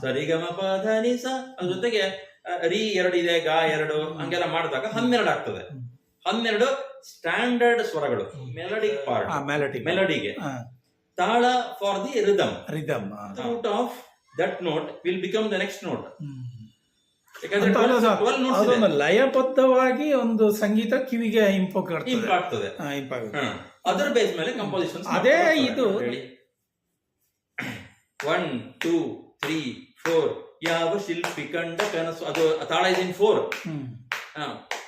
ಸರಿ ಗ ಮ ಪ ಧ ನಿ ಸ ಅದ್ರ ಜೊತೆಗೆ ರಿ ಎರಡು ಇದೆ ಗಾ ಎರಡು ಹಂಗೆಲ್ಲ ಮಾಡಿದಾಗ ಹನ್ನೆರಡು ಆಗ್ತದೆ. ಹನ್ನೆರಡು ಸ್ಟ್ಯಾಂಡರ್ಡ್ ಸ್ವರಗಳು ಮೆಲಡಿಕ್ ಪಾರ್ಟ್. ಮೆಲಡಿ ಮೆಲಡಿಗೆ. ತಾಳ for the rhythm rhythm out of that note will become the next note ಯಾಕಂದ್ರೆ ಅಂತ ಅಲ್ಲ ಸರ್, 12 notes ಇದೆ. ಅದೊಂದು ಲಯಬದ್ಧವಾಗಿ ಒಂದು ಸಂಗೀತ ಕಿವಿಗೆ ಇಂಪೋಕ್ ಇಂಪ್ ಆಗ್ತದೆ. ಅದರ ಬೇಸ್ ಮೇಲೆ ಕಂಪೋಸಿಷನ್ ಅದೇ ಇದು- ಒನ್ ಟೂ ತ್ರೀ ಫೋರ್ ಯಾವ ಶಿಲ್ಪಿ ಕಂಡ ಕನಸು? ಅದು ತಾಳ ಇಸ್ ಇನ್ ಫೋರ್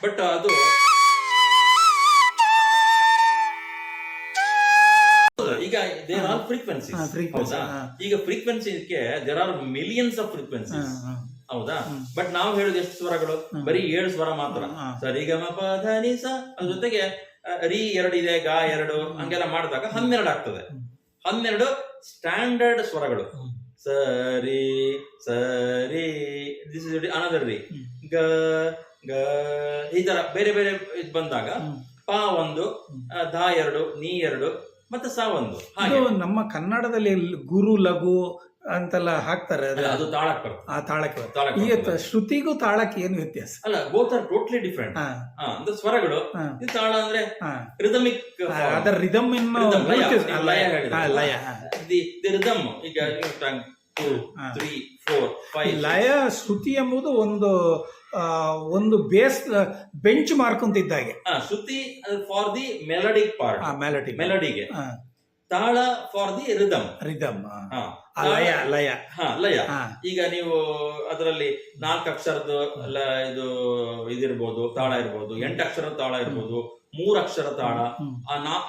ಬಟ್ ಅದು ಈಗ ದೇರ್ ಆರ್ ಫ್ರೀಕ್ವೆನ್ಸಿ ಹೌದಾ? ಈಗ ಫ್ರೀಕ್ವೆನ್ಸಿಗೆ ದೇರ್ ಆರ್ ಮಿಲಿಯನ್ಸ್ ಆಫ್ ಹಾ. ಹೌದಾ? ಬಟ್ ನಾವು ಹೇಳುದು ಎಷ್ಟು ಸ್ವರಗಳು. ಬರೀ ಏಳು ಸ್ವರ ಮಾತ್ರ. ಹಾ. ಸರಿ ಗ ಮ ಪ ಧ ನಿ ಸ ಅದ್ರ ಜೊತೆಗೆ ರಿ ಎರಡು ಇದೆ ಗಾ ಎರಡು. ಹಂಗೆಲ್ಲ ಮಾಡಿದಾಗ ಹನ್ನೆರಡು ಆಗ್ತದೆ. ಹನ್ನೆರಡು ಸ್ಟ್ಯಾಂಡರ್ಡ್ ಸ್ವರಗಳು. ಸರಿ ಸರಿ. ದಿಸ್ ಇಸ್ ಅನದರ್ ರೀ ಗ ಗ ಈ ತರ ಬೇರೆ ಬೇರೆ ಇದ್ ಬಂದಾಗ ಪಾ ಒಂದು ಹ್ಮ್. ಎರಡು ನೀ ಎರಡು ಮತ್ತೆ ಸ ಒಂದು. ನಮ್ಮ ಕನ್ನಡದಲ್ಲಿ ಗುರು ಲಘು ಅಂತೆಲ್ಲ ಹಾಕ್ತಾರೆ ಅದು. ತಾಳಕ್ಕೆ ಆ ತಾಳಕ್ಕೆ ಈಗ ಶ್ರುತಿಗೂ ತಾಳಕ್ಕೆ ಏನು ವ್ಯತ್ಯಾಸ? ಅಲ್ಲ ಬೋತ್ ಆರ್ ಟೋಟ್ಲಿ ಡಿಫ್ರೆಂಟ್ ಅಂದ್ರೆ ಸ್ವರಗಳು ತಾಳ ಅಂದ್ರೆ. ರಿದಮಿಕ್ ಅದರ ರಿದಮ್ ಇನ್ನು ಲಯ. ಲಯ ದಿ ರಿದಮ್ ಈಗ ಟೂ. ತ್ರೀ ಫೋರ್ ಫೈವ್ ಲಯ ಶ್ರುತಿ ಎಂಬುದು ಒಂದು ಒಂದು ಬೇಸ್ ಬೆಂಚ್ ಮಾರ್ಕ್ ಅಂತ ಇದ್ದಾಗೆ shruti for the melody part melody ಮೆಲಡಿಗೆ ತಾಳ ಫಾರ್ ದಿ ರಿದಮ್ ರಿದಮ್ ಲಯ ಲಯ. ಹಾ ಲಯ. ಈಗ ನೀವು ಅದರಲ್ಲಿ ನಾಲ್ಕು ಅಕ್ಷರದ ಇದು ಇದಿರ್ಬೋದು ತಾಳ ಇರ್ಬೋದು ಎಂಟು ಅಕ್ಷರದ ತಾಳ ಇರ್ಬೋದು ಮೂರು ಅಕ್ಷರ ತಾಳ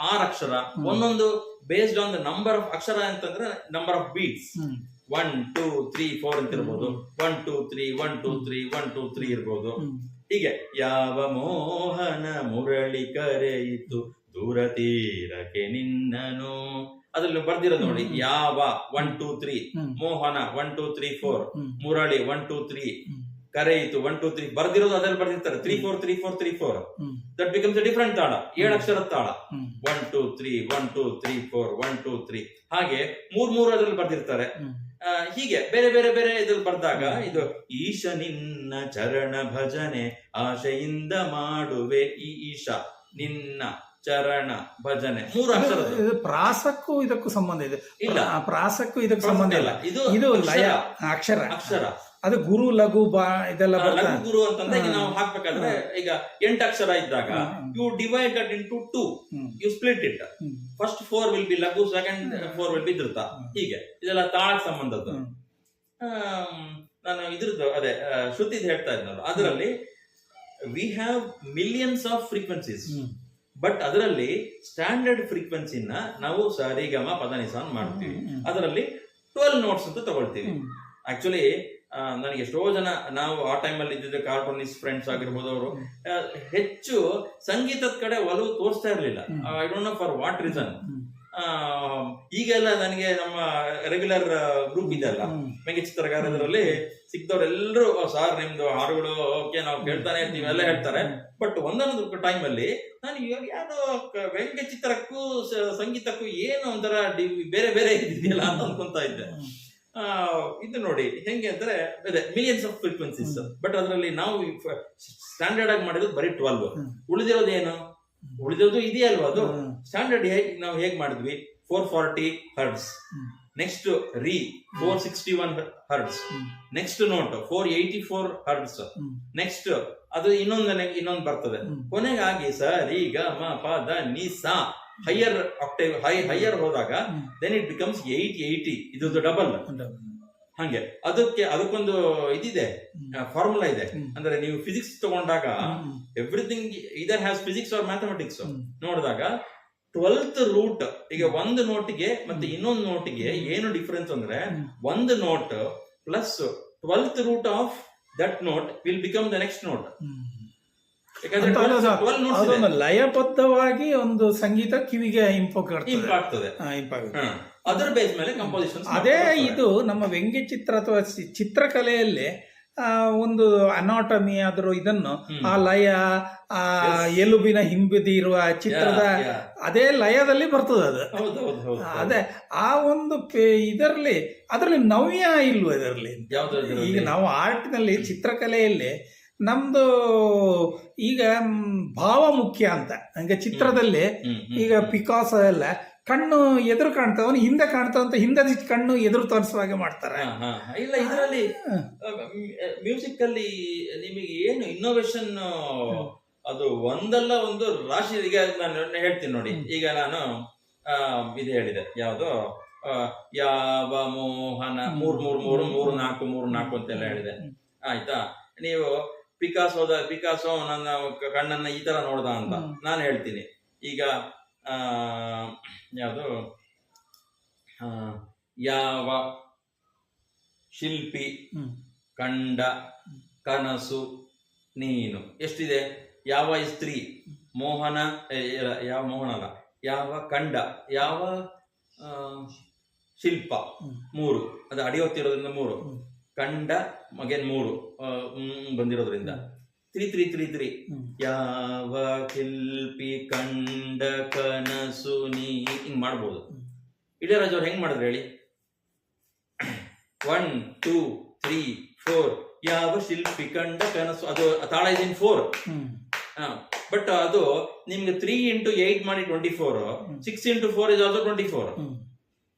ಆರ್ ಅಕ್ಷರ ಒಂದೊಂದು based on the number of akshara ಅಂತಂದ್ರೆ number of beats. One two three four ಅಂತ ಇರ್ಬೋದು one two three one two three one two three ಇರ್ಬೋದು. ಹೀಗೆ ಯಾವ ಮೋಹನ ಮುರಳಿ ಕರೆಯಿತು? ದೂರ ತೀರಕ್ಕೆ ನಿನ್ನನು. ಅದ್ರಲ್ಲಿ ಬರ್ದಿರೋದು ನೋಡಿ ಯಾವ? One two three. Mohana one two three four. Murali one two three. ಕರೆಯಿತು. One two three ಬರ್ದಿರೋದು ಅದ್ರಲ್ಲಿ ಬರ್ದಿರ್ತಾರೆ. Three four three four three four. That becomes different tala ಏಳು ಅಕ್ಷರ ತಾಳ. One two three one two three four one two three ಹಾಗೆ ಮೂರ್ ಮೂರು ಅದ್ರಲ್ಲಿ ಬರ್ದಿರ್ತಾರೆ. ಹೀಗೆ ಬೇರೆ ಬೇರೆ ಬೇರೆ ಇದ್ರಲ್ಲಿ ಬರ್ದಾಗ ಇದು ಈಶ ನಿನ್ನ ಚರಣ ಭಜನೆ ಆಶೆಯಿಂದ ಮಾಡುವೆ ಈ ಈಶ. ನಿನ್ನ ಚರಣ ಭಜನೆ ಮೂರು ಅಕ್ಷರ ಇದು- ಪ್ರಾಸಕ್ಕೂ ಇದಕ್ಕೂ ಸಂಬಂಧ ಇದೆ. ಇಲ್ಲ. ಪ್ರಾಸಕ್ಕೂ ಇದಕ್ಕೂ ಸಂಬಂಧ ಇಲ್ಲ. ಇದು ಇದು ಲಯ ಅಕ್ಷರ. ಅಕ್ಷರ. ಅದು ಗುರು ಲಘು ಬಾ ಇದೆಲ್ಲ ಲಘು ಗುರು ಅಂತಂದ್ರೆ ಈಗ ನಾವು ಹಾಕ್ಬೇಕಾದ್ರೆ ಈಗ ಎಂಟು ಅಕ್ಷರ ಇದ್ದಾಗ you divide that into two you split it first four will be laghu second four will be druta ಹೀಗೆ. ಇದೆಲ್ಲ ತಾಳಕ್ಕೆ ಸಂಬಂಧದ್ದು. ನಾನು ಇದ್ರದ್ದು ಅದೇ ಶ್ರುತಿ ಹೇಳ್ತಾ ಇದ್ನಲ್ಲ. ಅದರಲ್ಲಿ we have millions of frequencies. But ಅದರಲ್ಲಿ ಸ್ಟ್ಯಾಂಡರ್ಡ್ ಫ್ರೀಕ್ವೆನ್ಸಿನ ನಾವು ಸರಿಗಮ ಪದನಿಸಾನ್ ಮಾಡ್ತೀವಿ. ಅದರಲ್ಲಿ ಟ್ವೆಲ್ ನೋಟ್ಸ್ ಅಂತ ತಗೊಳ್ತೀವಿ. ಆಕ್ಚುಲಿ ನನಗೆ ಎಷ್ಟೋ ಜನ ನಾವು ಆ ಟೈಮಲ್ಲಿ ಇದ್ದಿದ್ದ ಕಾರ್ಟೂನಿಸ್ಟ್ ಫ್ರೆಂಡ್ಸ್ ಆಗಿರ್ಬೋದು ಅವರು ಹೆಚ್ಚು ಸಂಗೀತದ ಕಡೆ ಒಲವು ತೋರಿಸ್ತಾ ಇರಲಿಲ್ಲ I don't know for what reason. ಈಗೆಲ್ಲ ನನಗೆ ನಮ್ಮ ರೆಗ್ಯುಲರ್ ಗ್ರೂಪ್ ಇದೆ ಅಲ್ಲ ಮೆಂಗಿ ಸಿಕ್ತವ್ರೆಲ್ಲರೂ ಸಿಕ್ದವ್ರೆಲ್ಲರೂ ಸಾರ್ ನಿಮ್ದು ಹಾಡುಗಳು ಓಕೆ ನಾವು ಕೇಳ್ತಾನೆ ಇರ್ತೀವಿ ಎಲ್ಲ ಹೇಳ್ತಾರೆ. ಬಟ್ ಒಂದೊಂದು ಟೈಮ್ ಅಲ್ಲಿ ನಾನು ಇವಾಗ ಯಾರೋ ವ್ಯಂಗ್ಯ ಚಿತ್ರಕ್ಕೂ ಸಂಗೀತಕ್ಕೂ ಏನು ಒಂಥರ ಡಿ- ಬೇರೆ ಬೇರೆ ಇದೆಯಲ್ಲ ಅಂತ ಅನ್ಕೊಂತ ಇದ್ದೆ. ಆ, ಇದು ನೋಡಿ ಹೆಂಗೆ ಅಂದ್ರೆ ಅದೇ ಮಿಲಿಯನ್ಸ್ ಆಫ್ ಫ್ರೀಕ್ವೆನ್ಸೀಸ್ ಬಟ್ ಅದರಲ್ಲಿ ನಾವು ಸ್ಟ್ಯಾಂಡರ್ಡ್ ಆಗಿ ಮಾಡಿರೋದು ಬರೀ ಟ್ವೆಲ್ವ್. ಉಳಿದಿರೋದು ಏನು ಉಳಿದಿರೋದು ಇದೆಯಲ್ವಾ ಅದು? ಸ್ಟ್ಯಾಂಡರ್ಡ್ ಹೇಗೆ ನಾವು ಹೇಗ್ ಮಾಡಿದ್ವಿ? Four forty hertz. Next re four sixty one hertz next note four eighty four hertz next ಅದು ಇನ್ನೊಂದು ಇನ್ನೊಂದು ಬರ್ತದೆ. ಕೊನೆಗೆ ಕೊನೆಗಾಗಿ ಸ ರಿ ಗ ಮ ಪ ದ ನಿ ಸಾ. ಹೈಯರ್ ಆಕ್ಟೇವ್ ಹೈ ಹೈಯರ್ ಹೋದಾಗ. Then it becomes eight eighty ಇದು ಡಬಲ್ ಹಂಗೆ. ಅದಕ್ಕೆ ಅದಕ್ಕೊಂದು ಇದಿದೆ ಫಾರ್ಮುಲಾ ಇದೆ. ಅಂದ್ರೆ ನೀವು ಫಿಸಿಕ್ಸ್ ತಗೊಂಡಾಗ. ಎವ್ರಿಥಿಂಗ್ ಇದರ್ ಹ್ಯಾಸ್ ಫಿಸಿಕ್ಸ್ ಆರ್ ಮ್ಯಾಥಮೆಟಿಕ್ಸ್ ನೋಡಿದಾಗ ಟ್ವೆಲ್ತ್ ರೂಟ್ ಈಗ ಒಂದು ನೋಟಿಗೆ ಮತ್ತೆ ಇನ್ನೊಂದು ನೋಟಿಗೆ ಏನು ಡಿಫರೆನ್ಸ್ ಅಂದ್ರೆ. ಒಂದು note plus twelfth root of that note will become the next note ಅದೊಂದು ಲಯಬದ್ಧವಾಗಿ ಒಂದು ಸಂಗೀತ ಕಿವಿಗೆ ಇಂಪಾಕ್ಟ್ ಅದರ ಬೇಸ್ ಮೇಲೆ ಕಂಪೋಸಿಷನ್ ಅದೇ ಇದು ನಮ್ಮ ವ್ಯಂಗ್ಯ ಚಿತ್ರ ಅಥವಾ ಚಿತ್ರಕಲೆಯಲ್ಲಿ ಒಂದು ಅನಾಟಮಿ ಆದರೂ ಇದನ್ನು ಆ ಲಯ ಆ ಎಲುಬಿನ ಹಿಂಬದಿ ಇರುವ ಚಿತ್ರದ. ಅದೇ ಲಯದಲ್ಲಿ ಬರ್ತದೆ ಅದು. ಅದೇ ಆ ಒಂದು ಇದರಲ್ಲಿ ಅದರಲ್ಲಿ ನವ್ಯ ಇಲ್ವ ಇದರಲ್ಲಿ? ಈಗ ನಾವು ಆರ್ಟ್ನಲ್ಲಿ ಚಿತ್ರಕಲೆಯಲ್ಲಿ ನಮ್ದು ಈಗ ಭಾವ ಮುಖ್ಯ ಅಂತ. ಹಂಗೆ ಚಿತ್ರದಲ್ಲಿ ಈಗ ಪಿಕಾಸ್ ಎಲ್ಲ ಕಣ್ಣು ಎದುರು ಕಾಣ್ತಾವ ಹಿಂದೆ ಕಾಣ್ತಾವ ಅಂತ ಹಿಂದೆ ಕಣ್ಣು ಎದುರು ತೋರಿಸುವ ಹಾಗೆ ಮಾಡ್ತಾರೆ. ಇಲ್ಲ ಇದರಲ್ಲಿ ಮ್ಯೂಸಿಕ್ ಅಲ್ಲಿ ನಿಮಗೆ ಏನು ಇನ್ನೋವೇಶನ್ ಅದು ಒಂದಲ್ಲ ಒಂದು ರಾಶಿ ಈಗ ನಾನು ಹೇಳ್ತೀನಿ ನೋಡಿ. ಈಗ ನಾನು ಇದು ಹೇಳಿದೆ. ಯಾವುದು? ಯಾವ ಮೋಹನ ಮೂರ್ ಮೂರ್ ಮೂರು ಮೂರು ನಾಲ್ಕು ಮೂರು ನಾಲ್ಕು ಅಂತೆಲ್ಲ ಹೇಳಿದೆ. ಆಯ್ತಾ? ನೀವು ಪಿಕಾಸೋದ ಪಿಕಾಸೋ ನನ್ನ ಕಣ್ಣನ್ನ ಈ ತರ ನೋಡ್ದ ಅಂತ. ನಾನು ಹೇಳ್ತೀನಿ. ಈಗ ಆ ಯಾವುದು? ಯಾವ ಶಿಲ್ಪಿ ಕಂಡ ಕನಸು ನೀನು? ಎಷ್ಟಿದೆ? ಯಾವ ಸ್ತ್ರೀ? ಮೋಹನ ಯಾವ ಮೋಹನ ಅಲ್ಲ ಯಾವ ಕಂಡ ಯಾವ ಶಿಲ್ಪ? ಮೂರು. ಅದು ಅಡಿಯೋತ್ತಿರೋದ್ರಿಂದ ಮೂರು. ಕಂಡ ಮಗೇನ್ ಮೂರು. ಬಂದಿರೋದ್ರಿಂದ. Three three three three. ಯಾವ ಶಿಲ್ಪಿ ಕಂಡ ಕನಸು ನೀ ಹಿಂಗ್ ಮಾಡ್ಬೋದು. ಇಳಿಯರಾಜ್ ಅವ್ರು ಹೆಂಗ್ ಮಾಡಿದ್ರು ಹೇಳಿ. ಒನ್ ಟೂ ತ್ರೀ ಫೋರ್ ಯಾವ ಶಿಲ್ಪಿ ಕಂಡ ಕನಸು ಅದು ತಾಳ ಇದೀನಿ ಫೋರ್. ಬಟ್ ಅದು ನಿಮ್ಗೆ ತ್ರೀ ಇಂಟು ಏಟ್ ಮಾಡಿ twenty four six into four is also twenty four.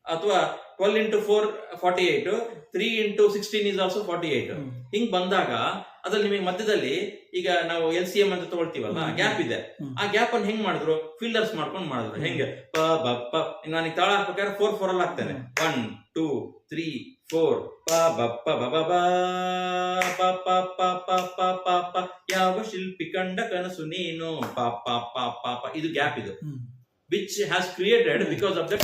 ಅಥವಾ twelve into four forty eight three into sixteen is also forty eight ಹಿಂಗ್ ಬಂದಾಗ ಅದ್ರಲ್ಲಿ ನಿಮಗೆ ಮಧ್ಯದಲ್ಲಿ ಈಗ ನಾವು ಎಲ್ ಸಿ ಎಂ ಅಂತ ತಗೊಳ್ತೀವಲ್ಲ ಗ್ಯಾಪ್ ಇದೆ. ಆ ಗ್ಯಾಪ್ ಅನ್ನು ಹೆಂಗ್ ಮಾಡಿದ್ರು? ಫಿಲ್ಲರ್ಸ್ ಮಾಡ್ಕೊಂಡು ಮಾಡಿದ್ರು. ಹೆಂಗೆ? ಪ ಬ ನನಗೆ ತಾಳ ಹಾಕ್ಬೇಕಾದ್ರೆ ಫೋರ್ ಫೋರ್ ಅಲ್ಲಿ ಹಾಕ್ತೇನೆ. ಒನ್ ಟೂ ತ್ರೀ ಫೋರ್ ಪ ಬಪ್ಪ ಬಬ ಪ ಪ ಪ ಪ ಪ ಪ ಪ. ಯಾವ ಶಿಲ್ಪಿ ಕಂಡ ಕನಸು ನೀನು? ಪ ಪ ಪ ಪ ಪ. ಇದು ಗ್ಯಾಪ್ ಇದು. Which has created because of the